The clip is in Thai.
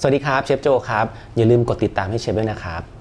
สวัสดีครับเชฟโจครับ อย่าลืมกดติดตามให้เชฟด้วยนะครับ